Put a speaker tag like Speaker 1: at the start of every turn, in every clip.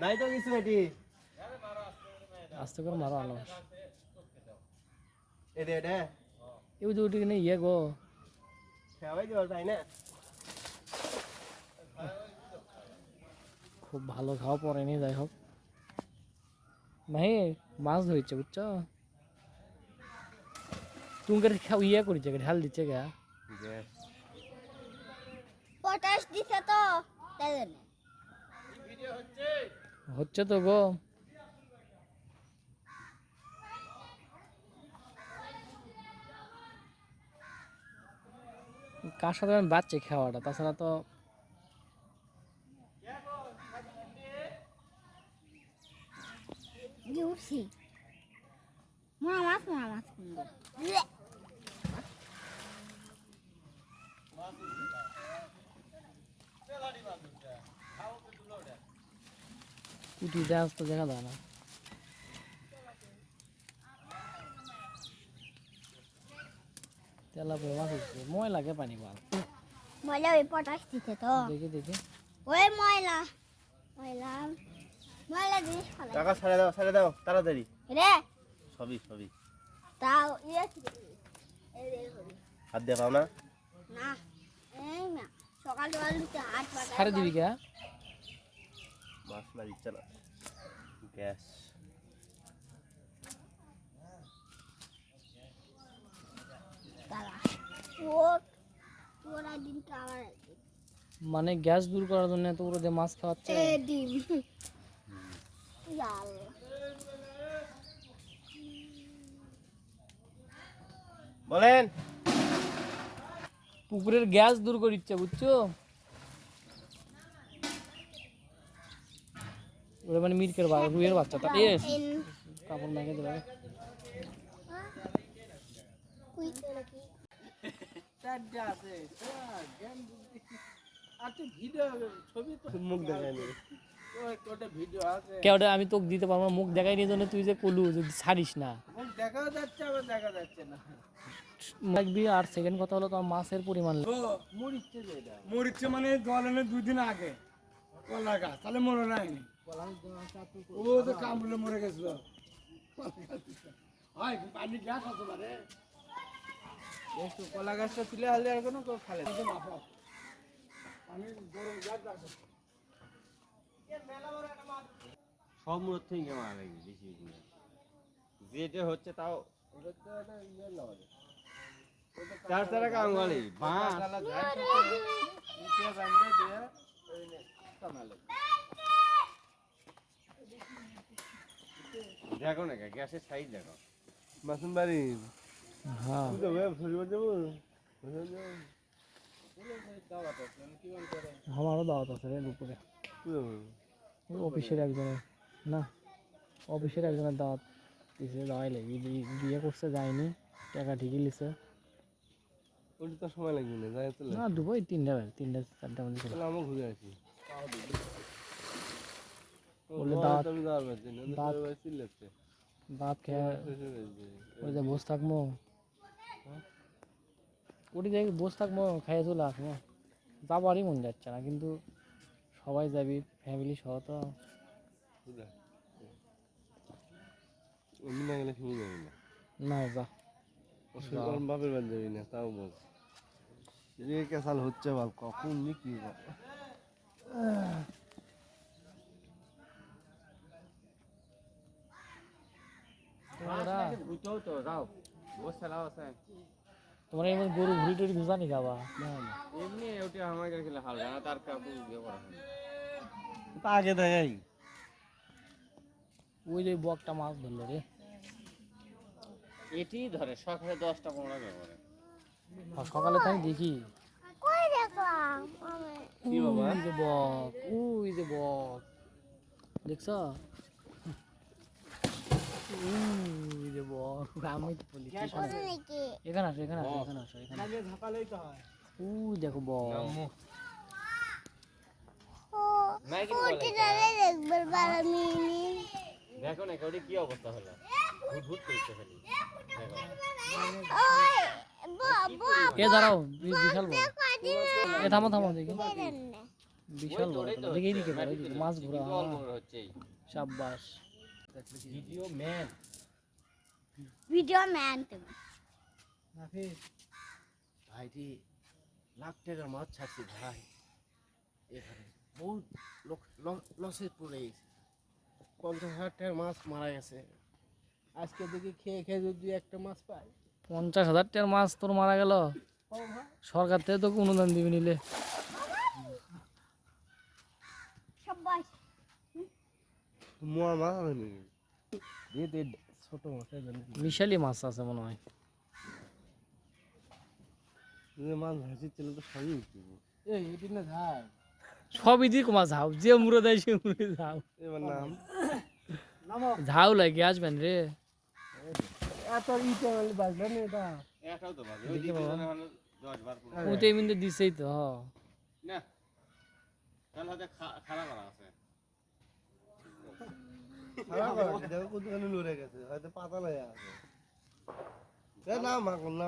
Speaker 1: নাই তো কিছু এটি
Speaker 2: আস্তে করে মারো আলো।
Speaker 1: এদে এদে
Speaker 2: এই যে ওটি ইয়ে গো।
Speaker 1: খেয়াই দিবার তাই না?
Speaker 2: খুব ভালো খাওয়া পড়েনি যাই হোক। ভাই মাছ ধরছে বুঝছ? তুমি খাও ইয়ে করেছে ঢাল দিচ্ছে গা
Speaker 3: পটাশ দিছে তো তাই জন্য।
Speaker 2: হচ্ছে তো গো। কার সাথে বাচ্চা খাওয়াটা? তাছাড়া তো
Speaker 3: মাছ মাছ
Speaker 2: কুটি ডান্স তো দেখা যায় না। তেলা পরে মাছ হচ্ছে ময়লাকে পানি বাল
Speaker 3: ময়লা ওই পটাশ দিছে তো।
Speaker 2: দেখি দেখি।
Speaker 3: ওই ময়লা ময়লা ময়লা জিনিস ফেলে
Speaker 1: টাকা ছাড়ে দাও ছাড়ে দাও তাড়াতাড়ি।
Speaker 3: রে।
Speaker 1: সবই সবই
Speaker 3: তাও ইয়ে।
Speaker 1: হাত দিয়ে পাও না?
Speaker 3: না এই না। সকাল সকাল হাত পাটা
Speaker 2: ছাড়ে দিবি কে?
Speaker 1: মাছ দিচ্ছে না গ্যাস
Speaker 2: মানে গ্যাস দূর করার জন্য তো ওরা মাছ খাওয়াচ্ছে?
Speaker 3: ডিম।
Speaker 1: বলেন।
Speaker 2: পুকুরের গ্যাস দূর করিচ্ছে বুঝছ? ওরা মানে মিল্কের বা রুইয়ের বাচ্চা তা এস। কাপড়
Speaker 3: কে
Speaker 2: ওটা আমি তোকে দিতে পারব না, মুখ দেখাই নিয়ে জন্য তুই যে কলু যদি ছাড়িস না। লাগবি আর সেকেন্ড কথা হলো তোমার মাছের পরিমাণ
Speaker 4: মরিচ্ছে মানে জল এনে দুই দিন আগে। কলা গাছ তাহলে মরে নাইনি ও তো কামড়ে মরে গেছিল হয় পানি গ্যাস আছে মানে
Speaker 1: কলা গাছটা তুলে হালে আর কোনো খালে সব মুহূর্ত থেকে মারা লাগবে বেশি। যেটা হচ্ছে তাও চার চারা কাম গলি বাঁশ। দেখো না গ্যাসের সাইজ দেখো। মাসুম বাড়ি?
Speaker 2: হ্যাঁ। আমারও দাওয়াত আছে রে দুপুরে। অফিসের একজনের না অফিসের একজনের দাওয়াত দিছে যাওয়াই লাগবে বিয়ে করছে যায়নি টাকা ঠিকই লিছে।
Speaker 1: ওটা তো সময় লাগবে না যাই তো
Speaker 2: না দুপুর তিনটা তিনটা চারটা মধ্যে
Speaker 1: আমরা ঘুরে আসি। পারছি না
Speaker 2: দাওয়াত- দাঁত খেয়ে ওই যে বসে থাকব। ওটি যাই বসে থাকব খাইয়ে চলে আসব। যাবারই মন যাচ্ছে না কিন্তু সবাই যাবি ফ্যামিলি সহ তো।
Speaker 1: না গেলে শুনি যাবি না।
Speaker 2: না যা।
Speaker 1: বাপের বাদ যাবি না তাও বল রে কেসাল হচ্ছে বল কখন কি
Speaker 2: তোমরা? তোমরা এমন গরু ঘুরি টুরি খাবা
Speaker 1: এমনি ওটা আমার কাছে হালকা না তার কাপড় ইয়ে করা আগে দেখাই।
Speaker 2: ওই যে বকটা মাছ ধরলো রে।
Speaker 1: এটি ধরে সকালে দশটা পনেরো করে
Speaker 2: আর সকালে তো আমি দেখি।
Speaker 3: কই দেখলাম? আমি
Speaker 1: কি বাবা?
Speaker 2: ওই যে বক ওই যে বক। দেখছ ওই যে বক আমি তো বলি কি করে?
Speaker 3: নাকি
Speaker 2: এখানে আসো এখানে আসো এখানে আসো এখানে আসো।
Speaker 4: ঝাঁকালেই তো হয়।
Speaker 2: ওই দেখো
Speaker 3: মিনি
Speaker 1: না। ওটা কি অবস্থা হলো? খালি।
Speaker 2: এ দাঁড়াও বিশাল বক এ থামো থামো দেখি। বিশাল বড় তাহলে। দেখে এদিকে করো, এদিকে, মাছ ঘোরা। সাব্বাস।
Speaker 3: ভিডিও ম্যান তুমি।
Speaker 1: ভাইটি লাখ টাকার মাছ ছাড়ছি ভাই। এখানে বহুত লসে পড়ে গেছে। পঞ্চাশ হাজার টাকার মাছ মারা গেছে। আজকে দেখি খেয়ে খেয়ে যদি একটা মাছ পাই
Speaker 2: পঞ্চাশ হাজার টাকার মাছ তোর মারা গেল? সরকার থেকে তোকে অনুদান দিবি নিলে।
Speaker 3: সবাই
Speaker 1: মোয়া মাছ ছোট মাছের জন্য
Speaker 2: বিশালই মাছ আছে মনে হয়।
Speaker 1: মাছ ভাসি ছিল তো সবই উঠবে এই এটি না
Speaker 2: সবই মাছ ঝাউ যে মুড়ে দেয় সে মুড়ে ঝাউ
Speaker 1: এবার নাম।
Speaker 2: ঝাউ লাগে আসবেন রে?
Speaker 1: এত ইটা বাজবে না এটা।
Speaker 2: দেখি বাবা ওইতে মিন্দে দিছেই তো হ।
Speaker 1: খারাপ করে দেখো কতখানি লড়ে গেছে হয়তো পাতা লয়ে আছে। না মাকুন না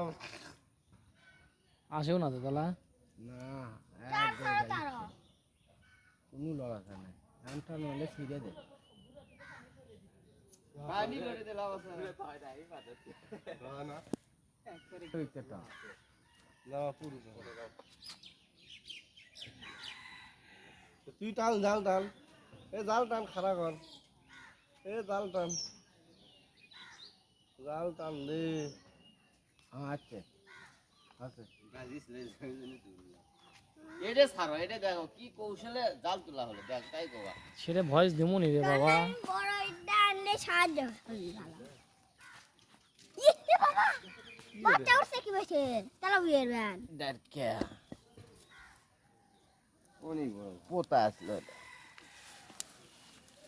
Speaker 2: আসেও না তো তালা
Speaker 1: না
Speaker 3: তারো
Speaker 1: কোনো লড়া খায় না আনটা নলে ছিঁড়ে দে। না না পুরুষ তুই টান জাল টান। এ জাল টান খারাপ কর। এ জাল টান। জাল টান দে। আচ্ছা আচ্ছা
Speaker 5: এটা ছাড়ো এটা দেখো কি কৌশলে জাল তোলা হলো দেখ তাই গোবা
Speaker 2: সেটা ভয়েস দিমু নি রে বাবা।
Speaker 3: বড় ইটা আনলে সাহায্য করি ইয়ে বাবা বাচ্চা উঠছে কি বেশি তারা বিয়ের ব্যান
Speaker 5: ডারকে অনেক বড় পোতা আসলো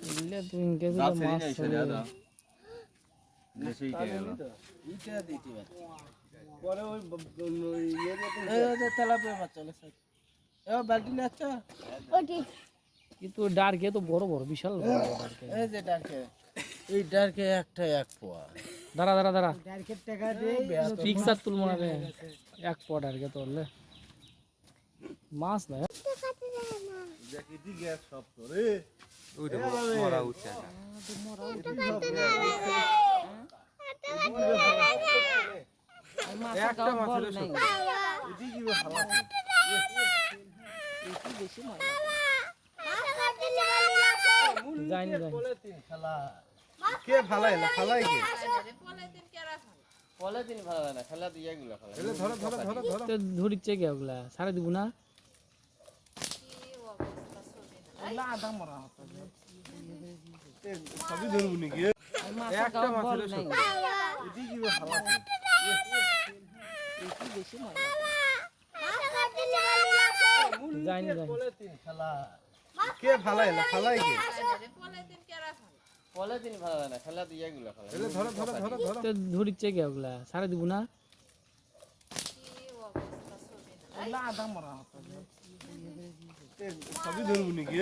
Speaker 2: মাছ চলে যাবে।
Speaker 5: ইটা দিতে পারছি
Speaker 1: পরে ওই ব- ব- ওই ইয়ে মতন
Speaker 5: তেলাপিয়া মাছ চলে এবার বালতি নিয়ে
Speaker 3: ওটি
Speaker 2: কিন্তু ডার্কে তো বড় বড় বিশাল
Speaker 5: এই যে ডারকে এই ডারকে একটা এক পোয়া
Speaker 2: দাঁড়া দাঁড়া দাঁড়া
Speaker 5: টাকা দিয়ে
Speaker 2: পিকচার তুল মনে রে এক পট ডার্কে তোরলে মাছ না
Speaker 1: দেখি দি গ্যাস সব তো কি ফালাই না ফালাই কে?
Speaker 5: ফলে দিন ভালো হয় না খেলা দিয়ে এগুলো খেলা
Speaker 1: ধরো ধরো ধরো ধরো।
Speaker 2: ধরিচ্ছে কে ওগুলা। সারা দিব না?
Speaker 1: সবই ধরবো নাকি? একটা এটি কি কে ফালাই না ফালাই কে?
Speaker 5: না খেলা দিয়ে এগুলো খেলা
Speaker 1: ধরো ধরো ধরো ধরো।
Speaker 2: তো ধরিচ্ছে কে ওগুলা? সারা দিব না?
Speaker 1: এ, সবই ধরবো নাকি?